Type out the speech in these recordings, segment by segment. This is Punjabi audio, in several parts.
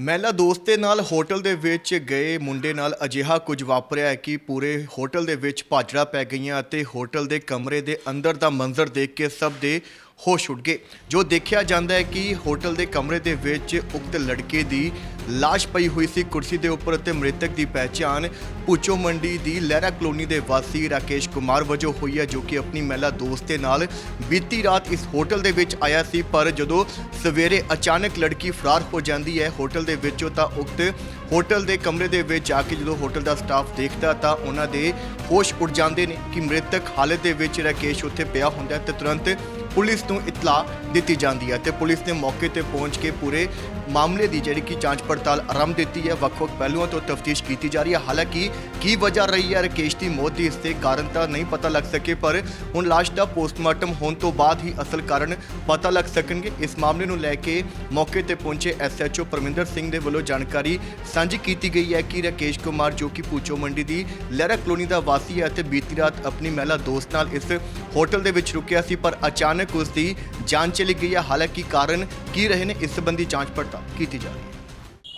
ਮਹਿਲਾ ਦੋਸਤ ਦੇ ਨਾਲ ਹੋਟਲ ਦੇ ਵਿੱਚ ਗਏ, ਮੁੰਡੇ ਨਾਲ ਅਜਿਹਾ ਕੁਝ ਵਾਪਰਿਆ ਹੈ ਕਿ ਪੂਰੇ ਹੋਟਲ ਦੇ ਵਿੱਚ ਭਾਜੜਾ ਪੈ ਗਈਆਂ ਅਤੇ ਹੋਟਲ ਦੇ ਕਮਰੇ ਦੇ ਅੰਦਰ ਦਾ ਮੰਜ਼ਰ ਦੇਖ ਕੇ ਸਭ ਦੇ ਹੋਸ਼ ਉੱਡ ਗਏ। ਜੋ ਦੇਖਿਆ ਜਾਂਦਾ ਹੈ ਕਿ ਹੋਟਲ ਦੇ ਕਮਰੇ ਦੇ ਵਿੱਚ ਉਕਤ ਲੜਕੇ ਦੀ ਲਾਸ਼ ਪਈ ਹੋਈ ਸੀ। ਕੁਰਸੀ ਦੇ ਉੱਪਰ ਅਤੇ ਮ੍ਰਿਤਕ ਦੀ ਪਹਿਚਾਣ ਪੁੱਚੋ ਮੰਡੀ ਦੀ ਲਹਿਰਾ ਕਲੋਨੀ ਦੇ ਵਾਸੀ ਰਾਕੇਸ਼ ਕੁਮਾਰ ਵਜੋਂ ਹੋਈ ਹੈ, ਜੋ ਕਿ ਆਪਣੀ ਮਹਿਲਾ ਦੋਸਤ ਦੇ ਨਾਲ ਬੀਤੀ ਰਾਤ ਇਸ ਹੋਟਲ ਦੇ ਵਿੱਚ ਆਇਆ ਸੀ। ਪਰ ਜਦੋਂ ਸਵੇਰੇ ਅਚਾਨਕ ਲੜਕੀ ਫਰਾਰ ਹੋ ਜਾਂਦੀ ਹੈ ਹੋਟਲ ਦੇ ਵਿੱਚੋਂ, ਤਾਂ ਉਕਤ ਹੋਟਲ ਦੇ ਕਮਰੇ ਦੇ ਵਿੱਚ ਜਾ ਕੇ ਜਦੋਂ ਹੋਟਲ ਦਾ ਸਟਾਫ ਦੇਖਦਾ, ਤਾਂ ਉਹਨਾਂ ਦੇ ਹੋਸ਼ ਉੱਡ ਜਾਂਦੇ ਨੇ ਕਿ ਮ੍ਰਿਤਕ ਹਾਲਤ ਦੇ ਵਿੱਚ ਰਾਕੇਸ਼ ਉੱਥੇ ਪਿਆ ਹੁੰਦਾ ਹੈ ਤੇ ਤੁਰੰਤ ਪੁਲਿਸ ਨੂੰ ਇਤਲਾਹ ਦਿੱਤੀ ਜਾਂਦੀ ਹੈ ਤੇ ਪੁਲਿਸ ਨੇ ਮੌਕੇ ਤੇ ਪਹੁੰਚ ਕੇ ਪੂਰੇ ਮਾਮਲੇ ਦੀ ਜਿਹੜੀ ਕਿ ਜਾਂਚ ਪੜਤਾਲ ਆਰੰਭ ਦਿੱਤੀ ਹੈ। ਵੱਖ-ਵੱਖ ਪਹਿਲੂਆਂ ਤੋਂ ਤਫਤੀਸ਼ ਕੀਤੀ ਜਾ ਰਹੀ ਹੈ। ਹਾਲਾਂਕਿ ਕੀ ਵਜ੍ਹਾ ਰਹੀ ਹੈ? ਰਕੇਸ਼ ਦੀ ਮੌਤ ਦੀ ਇਸ ਦੇ ਕਾਰਨ ਤਾਂ ਨਹੀਂ ਪਤਾ ਲੱਗ ਸਕੇ, ਪਰ ਹੁਣ ਲਾਸ਼ ਦਾ ਪੋਸਟਮਾਰਟਮ ਹੋਣ ਤੋਂ ਬਾਅਦ ਹੀ ਅਸਲ ਕਾਰਨ ਪਤਾ ਲੱਗ ਸਕਣਗੇ। ਇਸ ਮਾਮਲੇ ਨੂੰ ਲੈ ਕੇ ਮੌਕੇ ਤੇ ਪਹੁੰਚੇ ਐਸਐਚਓ ਪਰਮਿੰਦਰ ਸਿੰਘ ਦੇ ਵੱਲੋਂ ਜਾਣਕਾਰੀ ਸਾਂਝੀ ਕੀਤੀ ਗਈ ਹੈ ਕਿ ਰਕੇਸ਼ ਕੁਮਾਰ, ਜੋ ਕਿ ਪੂਚੋ ਮੰਡੀ ਦੀ ਲਹਿਰਾ ਕਲੋਨੀ ਦਾ ਵਾਸੀ ਹੈ ਅਤੇ ਬੀਤੀ ਰਾਤ ਆਪਣੀ ਮਹਿਲਾ ਦੋਸਤ ਨਾਲ ਇਸ ਹੋਟਲ ਦੇ ਵਿੱਚ ਰੁਕਿਆ ਸੀ, ਪਰ ਅਚਾਨਕ ਉਸ ਦੀ ਜਾਨ ਚਲੀ ਗਈ ਹੈ। ਹਾਲਾਂਕਿ ਕਾਰਨ ਕੀ ਰਹੇ ਨੇ? ਇਸ ਸੰਬੰਧੀ ਜਾਂਚ ਪੜਤਾਲ ਕੀਤੀ ਜਾ ਰਹੀ ਹੈ।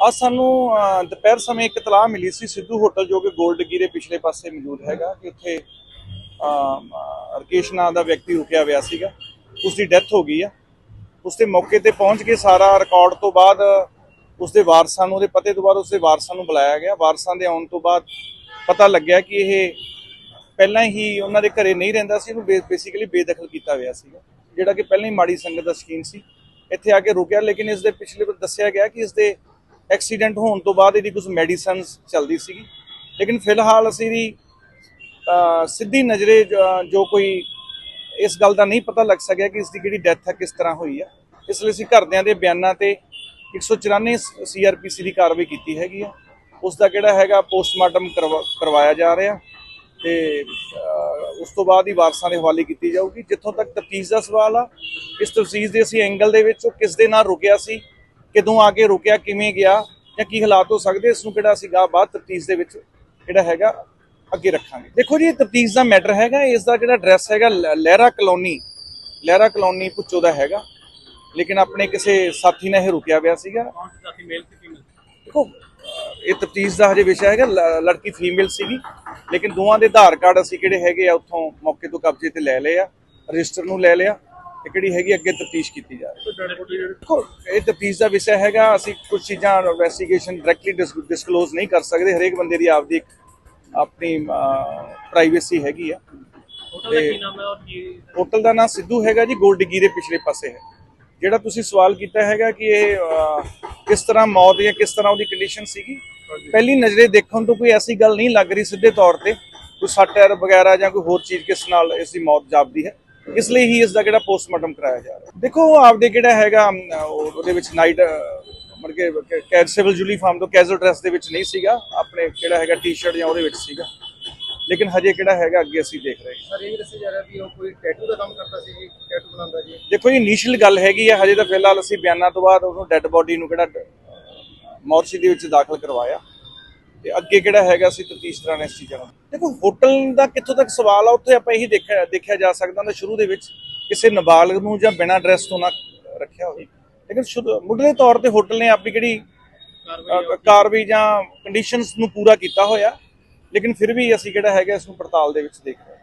ਅੱਜ ਸਾਨੂੰ ਦੁਪਹਿਰ ਸਮੇਂ ਇੱਕ ਇਤਲਾਹ ਮਿਲੀ ਸੀ। ਸਿੱਧੂ ਹੋਟਲ ਜੋ ਕਿ 골ਡ ਗੀ ਪਿਛਲੇ ਪਾਸੇ ਮੌਜੂਦ ਹੈਗਾ, ਕਿ ਉੱਥੇ ਰਕੇਸ਼ ਨਾਂ ਦਾ ਵਿਅਕਤੀ ਰੁਕਿਆ ਹੋਇਆ ਸੀਗਾ। ਉਸ ਦੀ ਡੈਥ ਹੋ ਗਈ ਆ। ਉਸ ਦੇ ਮੌਕੇ ਤੇ ਪਹੁੰਚ ਕੇ ਸਾਰਾ ਰਿਕਾਰਡ ਤੋਂ ਬਾਅਦ ਉਸ ਦੇ ਵਾਰਸਾਂ ਨੂੰ, ਉਹਦੇ ਪਤੇ ਤੋਂ ਬਾਅਦ ਉਸ ਦੇ ਵਾਰਸਾਂ ਨੂੰ ਬੁਲਾਇਆ ਗਿਆ। ਵਾਰਸਾਂ ਦੇ ਆਉਣ ਤੋਂ ਬਾਅਦ ਪਤਾ ਲੱਗਿਆ ਕਿ ਇਹ ਪਹਿਲਾਂ ਹੀ ਉਹਨਾਂ ਦੇ ਘਰੇ ਨਹੀਂ ਰਹਿੰਦਾ ਸੀ। ਇਹਨੂੰ ਬੇਸਿਕਲੀ ਬੇਦਖਲ ਕੀਤਾ ਹੋਇਆ ਸੀਗਾ। ਜਿਹੜਾ ਕਿ ਪਹਿਲਾਂ ਹੀ ਮਾੜੀ ਸੰਗਤ ਦਾ ਸ਼ਕੀਨ ਸੀ, ਇੱਥੇ ਆ ਕੇ ਰੁਕਿਆ, ਲੇਕਿਨ ਇਸ ਦੇ ਪਿਛਲੇ ਵਾਰ ਦੱਸਿਆ ਗਿਆ ਕਿ ਇਸ ਦੇ ਐਕਸੀਡੈਂਟ ਹੋਣ ਤੋਂ ਬਾਅਦ ਇਹਦੀ ਕੁਝ ਮੈਡੀਸਨਸ ਚੱਲਦੀ ਸੀਗੀ। ਲੇਕਿਨ ਫਿਲਹਾਲ ਅਸੀਂ ਦੀ ਸਿੱਧੀ ਨਜ਼ਰੇ ਜੋ- ਕੋਈ ਇਸ ਗੱਲ ਦਾ ਨਹੀਂ ਪਤਾ ਲੱਗ ਸਕਿਆ ਕਿ ਇਸ ਦੀ ਜਿਹੜੀ ਡੈਥ ਹੈ ਕਿਸ ਤਰ੍ਹਾਂ ਹੋਈ ਹੈ ਇਸ ਲਈ ਅਸੀਂ ਘਰਦਿਆਂ ਦੇ ਬਿਆਨਾਂ ਤੇ 194 ਸੀਆਰਪੀਸੀ ਦੀ ਕਾਰਵਾਈ ਕੀਤੀ ਹੈਗੀ ਆ। ਉਸ ਦਾ ਕਿਹੜਾ ਹੈਗਾ, ਪੋਸਟਮਾਰਟਮ ਕਰਵਾ- ਕਰਵਾਇਆ ਜਾ ਰਿਹਾ। ਤੇ ਉਸ ਤੋਂ ਬਾਅਦ ਹੀ ਵਾਰਸਾਂ ਦੇ ਹਵਾਲੇ ਕੀਤੀ ਜਾਊਗੀ ਜਿੱਥੋਂ ਤੱਕ ਤਫਤੀਸ਼ ਦਾ ਸਵਾਲ ਆ ਇਸ ਤਫਤੀਸ਼ ਦੇ ਅਸੀਂ ਐਂਗਲ ਦੇ ਵਿੱਚ ਉਹ ਕਿਸ ਦੇ ਨਾਲ ਰੁਕਿਆ ਸੀ ਕਿਦੋਂ ਆ ਕੇ ਰੁਕਿਆ ਕਿਵੇਂ ਗਿਆ ਜਾਂ ਕੀ ਹਾਲਾਤ ਹੋ ਸਕਦੇ ਇਸ ਨੂੰ ਕਿਹੜਾ ਅਸੀਂ ਗਾ ਬਾਅਦ ਤਫਤੀਸ਼ ਦੇ ਵਿੱਚ ਜਿਹੜਾ ਹੈਗਾ ਅੱਗੇ ਰੱਖਾਂਗੇ। ਦੇਖੋ ਜੀ ਇਹ ਤਫਤੀਸ਼ ਦਾ ਮੈਟਰ ਹੈਗਾ ਇਸ ਦਾ ਜਿਹੜਾ ਐਡਰੈਸ ਹੈਗਾ ਲਹਿਰਾ ਕਲੋਨੀ ਲਹਿਰਾ ਕਲੋਨੀ ਪੁੱਚੋ ਦਾ ਹੈਗਾ ਲੇਕਿਨ ਆਪਣੇ ਕਿਸੇ ਸਾਥੀ ਨਾਲ ਇਹ ਰੁਕਿਆ ਹੋਇਆ ਸੀਗਾ। ਦੇਖੋ ਇਹ ਤਫਤੀਸ਼ ਦਾ ਹਜੇ ਵਿਸ਼ਾ ਹੈਗਾ ਲੜਕੀ ਫੀਮੇਲ ਸੀਗੀ। ਲੇਕਿਨ ਦੋਵਾਂ ਦੇ ਆਧਾਰ ਕਾਰਡ ਅਸੀਂ ਕਿਹੜੇ ਹੈਗੇ ਆ ਉੱਥੋਂ ਮੌਕੇ ਤੋਂ ਕਬਜ਼ੇ ਤੇ ਲੈ ਲਏ ਆ ਰਜਿਸਟਰ ਨੂੰ ਲੈ ਲਿਆ ਤੇ ਕਿਹੜੀ ਹੈਗੀ ਅੱਗੇ ਤਫਤੀਸ਼ ਕੀਤੀ ਜਾ ਰਹੀ ਹੈ। ਇਹ ਤਫਤੀਸ਼ ਦਾ ਵਿਸ਼ਾ ਹੈਗਾ ਅਸੀਂ ਕੁਝ ਚੀਜ਼ਾਂ ਇਨਵੈਸਟੀਗੇਸ਼ਨ ਡਾਇਰੈਕਟਲੀ ਡਿਸਕਲੋਜ਼ ਨਹੀਂ ਕਰ ਸਕਦੇ ਹਰੇਕ ਬੰਦੇ ਦੀ ਆਪਦੀ ਇੱਕ ਆਪਣੀ ਪ੍ਰਾਈਵੇਸੀ ਹੈਗੀ ਆ। ਹੋਟਲ ਦਾ ਨਾਮ ਸਿੱਧੂ ਹੈਗਾ ਜੀ 골ਡ ਡਿੱਗੀ ਦੇ ਪਿਛਲੇ ਪਾਸੇ ਹੈ। ਜਿਹੜਾ ਤੁਸੀਂ ਸਵਾਲ ਕੀਤਾ ਹੈਗਾ ਕਿ ਇਹ ਕਿਸ ਤਰ੍ਹਾਂ ਮੌਤ ਜਾਂ ਕਿਸ ਤਰ੍ਹਾਂ ਉਹਦੀ ਕੰਡੀਸ਼ਨ ਸੀਗੀ ਪਹਿਲੀ ਨਜ਼ਰੇ ਦੇਖਣ ਤੋਂ ਕੋਈ ਐਸੀ ਗੱਲ ਨਹੀਂ ਲੱਗ ਰਹੀ ਸਿੱਧੇ ਤੌਰ ਤੇ। ਕੋਈ ਸੱਟ ਐਰ ਵਗੈਰਾ ਜਾਂ ਕੋਈ ਹੋਰ ਚੀਜ਼ ਕਿਸ ਨਾਲ ਇਸ ਦੀ ਮੌਤ ਜਾਪਦੀ ਹੈ? ਇਸ ਲਈ ਹੀ ਇਸ ਦਾ ਜਿਹੜਾ ਪੋਸਟਮਾਰਟਮ ਕਰਾਇਆ ਜਾ ਰਿਹਾ। ਦੇਖੋ ਆਪਦੇ ਕਿਹੜਾ ਹੈਗਾ ਉਹਦੇ ਵਿੱਚ ਨਾਈਟ ਮਰ ਕੇ ਕੈਦ ਸਿਵਲ ਯੂਨੀਫਾਰਮ ਤੋਂ ਕੈਜ਼ੂਅਲ ਡਰੈਸ ਦੇ ਵਿੱਚ ਨਹੀਂ ਸੀਗਾ। ਆਪਣੇ ਕਿਹੜਾ ਹੈਗਾ ਟੀ-ਸ਼ਰਟ ਜਾਂ ਉਹਦੇ ਵਿੱਚ ਸੀਗਾ। ਲੇਕਿਨ ਹਜੇ ਕਿਹੜਾ ਹੈਗਾ ਅੱਗੇ ਅਸੀਂ ਦੇਖ ਰਹੇ ਹਾਂ। ਸਰ ਇਹ ਦੱਸਿਆ ਜਾ ਰਿਹਾ ਵੀ ਉਹ ਕੋਈ ਟੈਟੂ ਦਾ ਕੰਮ ਕਰਦਾ ਸੀ ਜੀ ਟੈਟੂ ਬਣਾਉਂਦਾ ਜੀ। ਦੇਖੋ ਜੀ ਇਨੀਸ਼ੀਅਲ ਗੱਲ ਹੈਗੀ ਆ। ਹਜੇ ਤਾਂ ਫਿਲਹਾਲ ਅਸੀਂ ਬਿਆਨਾਂ ਤੋਂ ਬਾਅਦ ਉਹਨੂੰ ਡੈੱਡ ਬੋਡੀ ਨੂੰ ਕਿਹੜਾ ਮੋਰਚੀ ਦੇ ਵਿੱਚ ਦਾਖਲ ਕਰਵਾਇਆ। ਤੇ ਅੱਗੇ ਕਿਹੜਾ ਹੈਗਾ ਅਸੀਂ ਤਫਤੀਸ਼ ਦੌਰਾਨ ਇਸ ਚੀਜ਼ਾਂ ਨੂੰ? ਦੇਖੋ ਹੋਟਲ ਦਾ ਕਿੱਥੋਂ ਤੱਕ ਸਵਾਲ ਆ ਉੱਥੇ ਆਪਾਂ ਇਹੀ ਦੇਖਿਆ ਦੇਖਿਆ ਜਾ ਸਕਦਾ ਹੁੰਦਾ ਸ਼ੁਰੂ ਦੇ ਵਿੱਚ ਕਿਸੇ ਨਾਬਾਲਗ ਨੂੰ ਜਾਂ ਬਿਨਾਂ ਡਰੈਸ ਤੋਂ ਨਾ ਰੱਖਿਆ ਹੋਵੇ। ਲੇਕਿਨ ਮੁੱਢਲੇ ਤੌਰ ਤੇ ਹੋਟਲ ਨੇ ਆਪਣੀ ਕਿਹੜੀ ਕਾਰਵਾਈ ਜਾਂ ਕੰਡੀਸ਼ਨਸ ਨੂੰ ਪੂਰਾ ਕੀਤਾ ਹੋਇਆ। ਲੇਕਿਨ ਫਿਰ ਵੀ ਅਸੀਂ ਕਿਹੜਾ ਹੈਗਾ ਇਸ ਨੂੰ ਪੜਤਾਲ ਦੇ ਵਿੱਚ ਦੇਖ ਰਹੇ ਹਾਂ।